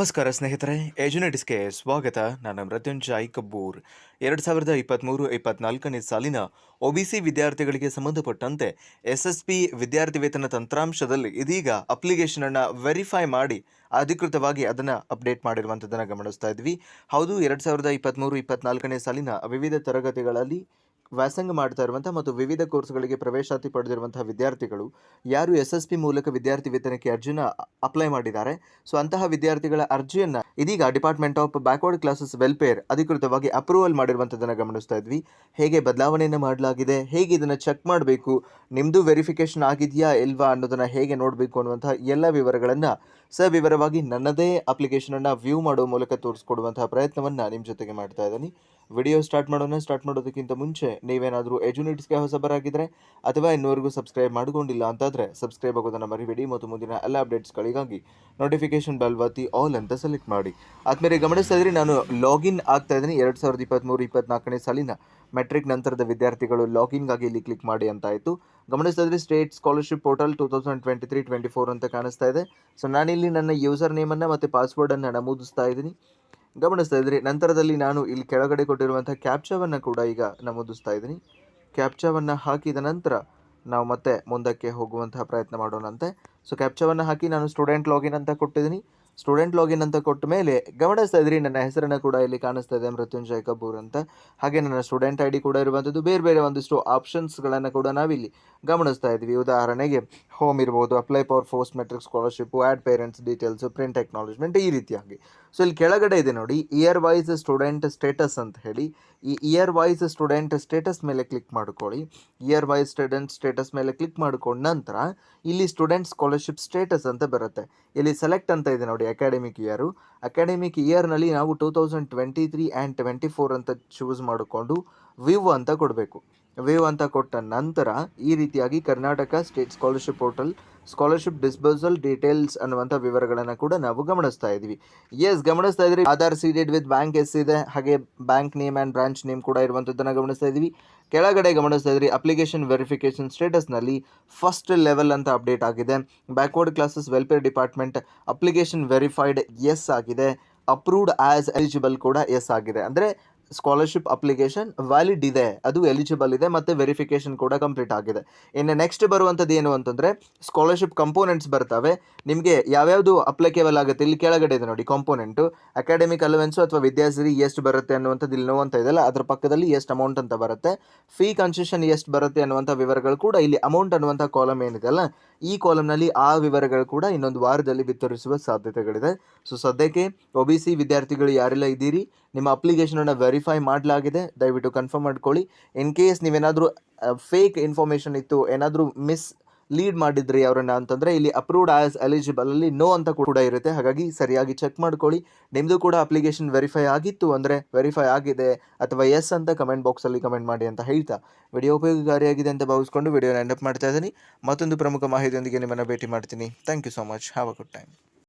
ನಮಸ್ಕಾರ ಸ್ನೇಹಿತರೆ ಏಜುನೆಟಿಸ್ಗೆ ಸ್ವಾಗತ. ನಾನು ಮೃತ್ಯುಂಜಯ್ ಕಬ್ಬೂರ್. ಎರಡು ಸಾವಿರದ ಇಪ್ಪತ್ತ್ಮೂರು ಇಪ್ಪತ್ನಾಲ್ಕನೇ ಸಾಲಿನ ಒಬಿಸಿ ವಿದ್ಯಾರ್ಥಿಗಳಿಗೆ ಸಂಬಂಧಪಟ್ಟಂತೆ ಎಸ್ ಎಸ್ ಪಿ ವಿದ್ಯಾರ್ಥಿ ವೇತನ ತಂತ್ರಾಂಶದಲ್ಲಿ ಇದೀಗ ಅಪ್ಲಿಕೇಶನನ್ನು ವೆರಿಫೈ ಮಾಡಿ ಅಧಿಕೃತವಾಗಿ ಅದನ್ನು ಅಪ್ಡೇಟ್ ಮಾಡಿರುವಂಥದ್ದನ್ನು ಗಮನಿಸ್ತಾ ಇದ್ವಿ. ಹೌದು, ಎರಡು ಸಾವಿರದ ಇಪ್ಪತ್ತ್ಮೂರು ಇಪ್ಪತ್ನಾಲ್ಕನೇ ಸಾಲಿನ ವಿವಿಧ ತರಗತಿಗಳಲ್ಲಿ ವ್ಯಾಸಂಗ ಮಾಡ್ತಾ ಇರುವಂಥ ಮತ್ತು ವಿವಿಧ ಕೋರ್ಸ್ಗಳಿಗೆ ಪ್ರವೇಶಾತಿ ಪಡೆದಿರುವಂತಹ ವಿದ್ಯಾರ್ಥಿಗಳು, ಯಾರು ಎಸ್ ಎಸ್ ಪಿ ಮೂಲಕ ವಿದ್ಯಾರ್ಥಿ ವೇತನಕ್ಕೆ ಅರ್ಜಿನ ಅಪ್ಲೈ ಮಾಡಿದ್ದಾರೆ. ಸೊ ಅಂತಹ ವಿದ್ಯಾರ್ಥಿಗಳ ಅರ್ಜಿಯನ್ನು ಇದೀಗ department of backward classes welfare ಅಧಿಕೃತವಾಗಿ ಅಪ್ರೂವಲ್ ಮಾಡಿರುವಂಥದ್ದನ್ನು ಗಮನಿಸ್ತಾ ಇದ್ವಿ. ಹೇಗೆ ಬದಲಾವಣೆಯನ್ನು ಮಾಡಲಾಗಿದೆ, ಹೇಗೆ ಇದನ್ನು ಚೆಕ್ ಮಾಡಬೇಕು ನಿಮ್ಮದು ವೆರಿಫಿಕೇಷನ್ ಆಗಿದೆಯಾ ಇಲ್ವಾ ಅನ್ನೋದನ್ನು ಹೇಗೆ ನೋಡಬೇಕು ಅನ್ನುವಂತಹ ಎಲ್ಲ ವಿವರಗಳನ್ನು ಸವಿವರವಾಗಿ ನನ್ನದೇ ಅಪ್ಲಿಕೇಶನನ್ನು ವ್ಯೂ ಮಾಡೋ ಮೂಲಕ ತೋರಿಸ್ಕೊಡುವಂತಹ ಪ್ರಯತ್ನವನ್ನು ನಿಮ್ಮ ಜೊತೆಗೆ ಮಾಡ್ತಾ ಇದ್ದೀನಿ. ವಿಡಿಯೋ ಸ್ಟಾರ್ಟ್ ಮಾಡೋಣ ಸ್ಟಾರ್ಟ್ ಮಾಡೋದಕ್ಕಿಂತ ಮುಂಚೆ ನೀವೇನಾದರೂ ಎಜುನಿಟ್ಸ್ಗೆ ಹೊಸಬರಾಗಿದ್ದರೆ ಅಥವಾ ಇನ್ನೂವರೆಗೂ ಸಬ್ಸ್ಕ್ರೈಬ್ ಮಾಡಿಕೊಂಡಿಲ್ಲ ಅಂತಾದರೆ ಸಬ್ಸ್ಕ್ರೈಬ್ ಆಗೋದನ್ನು ಮರಿಬೇಡಿ. ಮತ್ತು ಮುಂದಿನ ಎಲ್ಲ ಅಪ್ಡೇಟ್ಸ್ಗಳಿಗಾಗಿ ನೋಟಿಫಿಕೇಶನ್ ಬೆಲ್ ಒತ್ತಿ ಆಲ್ ಅಂತ ಸೆಲೆಕ್ಟ್ ಮಾಡಿ. ಆದಮೇಲೆ ಗಮನಿಸ್ತಾ ಇದ್ರಿ, ನಾನು ಲಾಗಿನ್ ಆಗ್ತಾ ಇದ್ದೀನಿ. ಎರಡು ಸಾವಿರದ ಇಪ್ಪತ್ತ್ಮೂರು ಇಪ್ಪತ್ನಾಲ್ಕನೇ ಸಾಲಿನ ಮೆಟ್ರಿಕ್ ನಂತರದ ವಿದ್ಯಾರ್ಥಿಗಳು ಲಾಗಿನ್ಗಾಗಿ ಇಲ್ಲಿ ಕ್ಲಿಕ್ ಮಾಡಿ ಅಂತ ಆಯಿತು. ಗಮನಿಸ್ತಾ ಇದ್ರಿ state scholarship portal two thousand twenty three twenty four ಅಂತ ಕಾಣಿಸ್ತಾ ಇದೆ. ಸೊ ನಾನಿಲ್ಲಿ ನನ್ನ ಯೂಸರ್ ನೇಮನ್ನು ಮತ್ತು ಪಾಸ್ವರ್ಡನ್ನು ನಮೂದಿಸ್ತಾ ಇದ್ದೀನಿ. ಗಮನಿಸ್ತಾ ಇದ್ರಿ ನಂತರದಲ್ಲಿ ನಾನು ಇಲ್ಲಿ ಕೆಳಗಡೆ ಕೊಟ್ಟಿರುವಂಥ ಕ್ಯಾಪ್ಚಾವನ್ನು ಕೂಡ ಈಗ ನಮೂದಿಸ್ತಾ ಇದ್ದೀನಿ. ಕ್ಯಾಪ್ಚಾವನ್ನು ಹಾಕಿದ ನಂತರ ನಾವು ಮತ್ತೆ ಮುಂದಕ್ಕೆ ಹೋಗುವಂತಹ ಪ್ರಯತ್ನ ಮಾಡೋಣಂತೆ. ಸೊ ಕ್ಯಾಪ್ಚಾವನ್ನು ಹಾಕಿ ನಾನು ಸ್ಟೂಡೆಂಟ್ ಲಾಗಿನ್ ಅಂತ ಕೊಟ್ಟಿದ್ದೀನಿ. ಸ್ಟೂಡೆಂಟ್ ಲಾಗಿನ್ ಅಂತ ಕೊಟ್ಟ ಮೇಲೆ ಗಮನಿಸ್ತಾ ಇದ್ರಿ ನನ್ನ ಹೆಸರನ್ನು ಕೂಡ ಇಲ್ಲಿ ಕಾಣಿಸ್ತಾ ಇದೆ, ಮೃತ್ಯುಂಜಯ್ ಕಪೂರ್ ಅಂತ. ಹಾಗೆ ನನ್ನ ಸ್ಟೂಡೆಂಟ್ ಐ ಡಿ ಕೂಡ ಇರುವಂಥದ್ದು, ಬೇರೆ ಬೇರೆ ಒಂದಿಷ್ಟು ಆಪ್ಷನ್ಸ್ಗಳನ್ನು ಕೂಡ ನಾವಿಲ್ಲಿ ಗಮನಿಸ್ತಾ ಇದ್ವಿ ಉದಾಹರಣೆಗೆ ಹೋಮ್ ಇರ್ಬೋದು apply for post matric scholarship add parents details print acknowledgement ಈ ರೀತಿಯಾಗಿ. ಸೊ ಇಲ್ಲಿ ಕೆಳಗಡೆ ಇದೆ ನೋಡಿ ಇಯರ್ ವೈಸ್ ಸ್ಟೂಡೆಂಟ್ ಸ್ಟೇಟಸ್ ಅಂತ ಹೇಳಿ. ಈ ಇಯರ್ ವೈಸ್ ಸ್ಟೂಡೆಂಟ್ ಸ್ಟೇಟಸ್ ಮೇಲೆ ಕ್ಲಿಕ್ ಮಾಡ್ಕೊಳ್ಳಿ. ಇಯರ್ ವೈಸ್ ಸ್ಟೂಡೆಂಟ್ ಸ್ಟೇಟಸ್ ಮೇಲೆ ಕ್ಲಿಕ್ ಮಾಡ್ಕೊಂಡ ನಂತರ, ಇಲ್ಲಿ ಸ್ಟೂಡೆಂಟ್ ಸ್ಕಾಲರ್ಶಿಪ್ ಸ್ಟೇಟಸ್ ಅಂತ ಬರುತ್ತೆ. ಇಲ್ಲಿ ಸೆಲೆಕ್ಟ್ ಅಂತ ಇದೆ ನೋಡಿ ಅಕಾಡೆಮಿಕ್ ಇಯರು ಅಕಾಡೆಮಿಕ್ ಇಯರ್ನಲ್ಲಿ ನಾವು two thousand twenty three and twenty four ಅಂತ ಚೂಸ್ ಮಾಡಿಕೊಂಡು ವಿವ್ ಅಂತ ಕೊಡಬೇಕು. ವಿವ್ ಅಂತ ಕೊಟ್ಟ ನಂತರ ಈ ರೀತಿಯಾಗಿ Karnataka state scholarship portal scholarship disposal details ಅನ್ನುವಂಥ ವಿವರಗಳನ್ನು ಕೂಡ ನಾವು ಗಮನಿಸ್ತಾ ಇದ್ದೀವಿ ಎಸ್ ಗಮನಿಸ್ತಾ ಇದ್ದೀವಿ Aadhaar seeded with bank yes ಇದೆ. ಹಾಗೆ bank name and branch name ಕೂಡ ಇರುವಂಥದ್ದನ್ನು ಗಮನಿಸ್ತಾ ಇದ್ವಿ. ಕೆಳಗಡೆ ಗಮನಿಸ್ತಾ ಇದ್ರಿ ಅಪ್ಲಿಕೇಶನ್ ವೆರಿಫಿಕೇಶನ್ ಸ್ಟೇಟಸ್ನಲ್ಲಿ ಫಸ್ಟ್ ಲೆವೆಲ್ ಅಂತ ಅಪ್ಡೇಟ್ ಆಗಿದೆ. Backward classes welfare department application verified yes ಆಗಿದೆ. ಅಪ್ರೂವ್ಡ್ ಆ್ಯಸ್ ಎಲಿಜಿಬಲ್ ಕೂಡ ಎಸ್ ಆಗಿದೆ. ಅಂದರೆ ಸ್ಕಾಲರ್ಶಿಪ್ ಅಪ್ಲಿಕೇಶನ್ ವ್ಯಾಲಿಡ್ ಇದೆ. ಅದು ಎಲಿಜಿಬಲ್ ಇದೆ ಮತ್ತು ವೆರಿಫಿಕೇಶನ್ ಕೂಡ ಕಂಪ್ಲೀಟ್ ಆಗಿದೆ. ಇನ್ನು ನೆಕ್ಸ್ಟ್ ಬರುವಂಥದ್ದು ಏನು ಅಂತಂದರೆ ಸ್ಕಾಲರ್ಶಿಪ್ ಕಂಪೋನೆಂಟ್ಸ್ ಬರ್ತವೆ. ನಿಮಗೆ ಯಾವ್ಯಾವುದು ಅಪ್ಲಿಕೇಬಲ್ ಆಗುತ್ತೆ? ಇಲ್ಲಿ ಕೆಳಗಡೆ ಇದೆ ನೋಡಿ ಕಾಂಪೋನೆಂಟು ಅಕಾಡೆಮಿಕ್ ಅಲವೆನ್ಸು ಅಥವಾ ವಿದ್ಯಾಸಿರಿ ಎಷ್ಟು ಬರುತ್ತೆ ಅನ್ನುವಂಥದ್ದು ಇಲ್ಲಿ ನೋವಂತ ಇದೆಯಲ್ಲ, ಅದರ ಪಕ್ಕದಲ್ಲಿ ಎಷ್ಟು ಅಮೌಂಟ್ ಅಂತ ಬರುತ್ತೆ. ಫೀ ಕನ್ಸೆಷನ್ ಎಷ್ಟು ಬರುತ್ತೆ ಅನ್ನುವಂಥ ವಿವರಗಳು ಕೂಡ ಇಲ್ಲಿ ಅಮೌಂಟ್ ಅನ್ನುವಂಥ ಕಾಲಮ್ ಏನಿದೆಯಲ್ಲ ಈ ಕಾಲಮ್ನಲ್ಲಿ ಆ ವಿವರಗಳು ಕೂಡ ಇನ್ನೊಂದು ವಾರದಲ್ಲಿ ಬಿತ್ತರಿಸುವ ಸಾಧ್ಯತೆಗಳಿದೆ. ಸೊ ಸದ್ಯಕ್ಕೆ ಒ ಬಿ ಸಿ ವಿದ್ಯಾರ್ಥಿಗಳು ಯಾರೆಲ್ಲ ಇದ್ದೀರಿ, ನಿಮ್ಮ ಅಪ್ಲಿಕೇಶನನ್ನು ವೆರಿಫೈ ಮಾಡಲಾಗಿದೆ. ದಯವಿಟ್ಟು ಕನ್ಫರ್ಮ್ ಮಾಡ್ಕೊಳ್ಳಿ. ಇನ್ ಕೇಸ್ ನೀವೇನಾದರೂ ಫೇಕ್ ಇನ್ಫಾರ್ಮೇಷನ್ ಇತ್ತು, ಏನಾದರೂ ಮಿಸ್ ಲೀಡ್ ಮಾಡಿದ್ರಿ ಅವರನ್ನ ಅಂತಂದರೆ ಇಲ್ಲಿ ಅಪ್ರೂವ್ಡ್ ಆಸ್ ಎಲಿಜಿಬಲ್ ಅಲ್ಲಿ ನೋ ಅಂತ ಕೂಡ ಇರುತ್ತೆ. ಹಾಗಾಗಿ ಸರಿಯಾಗಿ ಚೆಕ್ ಮಾಡ್ಕೊಳ್ಳಿ. ನಿಮ್ಮದು ಕೂಡ ಅಪ್ಲಿಕೇಶನ್ ವೆರಿಫೈ ಆಗಿತ್ತು ಅಂದರೆ ವೆರಿಫೈ ಆಗಿದೆ ಅಥವಾ ಎಸ್ ಅಂತ ಕಮೆಂಟ್ ಬಾಕ್ಸಲ್ಲಿ ಕಮೆಂಟ್ ಮಾಡಿ ಅಂತ ಹೇಳ್ತಾ. ವಿಡಿಯೋ ಉಪಯೋಗಕಾರಿಯಾಗಿದೆ ಅಂತ ಭಾವಿಸ್ಕೊಂಡು ವಿಡಿಯೋನ ಎಂಡಪ್ ಮಾಡ್ತಾ ಇದ್ದೀನಿ. ಮತ್ತೊಂದು ಪ್ರಮುಖ ಮಾಹಿತಿಯೊಂದಿಗೆ ನಿಮ್ಮನ್ನ ಭೇಟಿ ಮಾಡ್ತೀನಿ. Thank you so much have a good time